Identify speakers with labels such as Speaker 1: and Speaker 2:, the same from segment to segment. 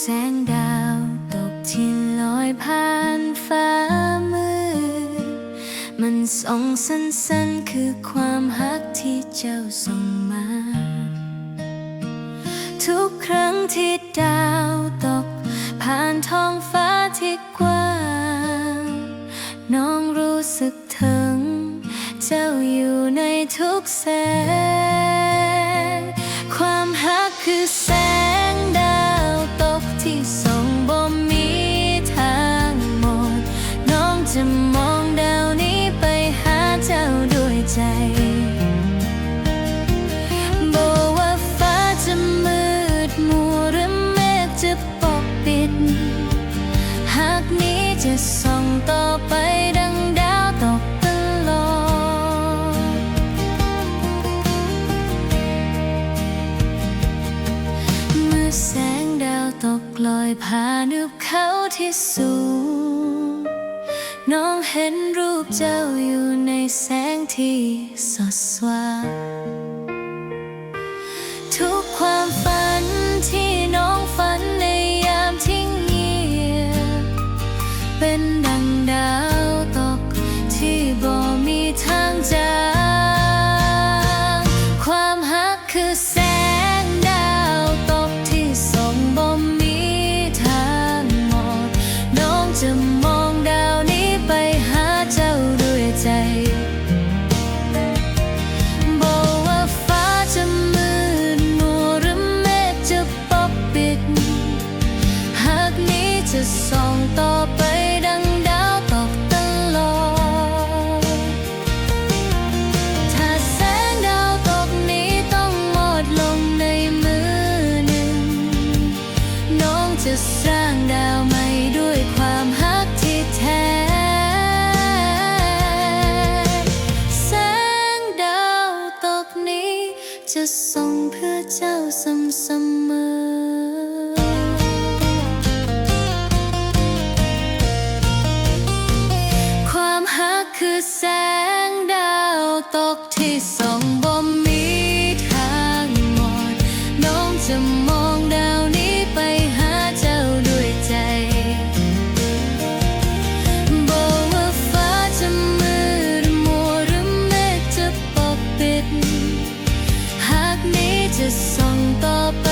Speaker 1: แสงดาวตกที่ลอยผ่านฟ้ามืดมันส่องสั้นๆคือความฮักที่เจ้าส่งมา ทุกครั้งที่ดาวตก ผ่านท้องฟ้าที่กว้าง น้องรู้สึกถึง เจ้าอยู่ในทุกแสง ลอยผ่านหุบเขาที่สูง น้องเห็นรูปเจ้าอยู่ในแสงที่สดสว่าง จะมองดาวนี้ไปหาเจ้าด้วยใจบอกว่าฟ้าจะมืดมัวหรือเมฆจะปกปิด หากนี้จะส่องต่อไปดังดาวตกตลอด ถ้าแสงดาวตกนี้ต้องหมดลงในมือหนึ่ง น้องจะ จะส่งเพื่อเจ้าเสมอความฮักคือแสงดาวตกที่ จะส่องต่อไป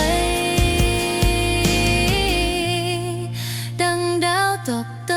Speaker 1: ดังดาวตกต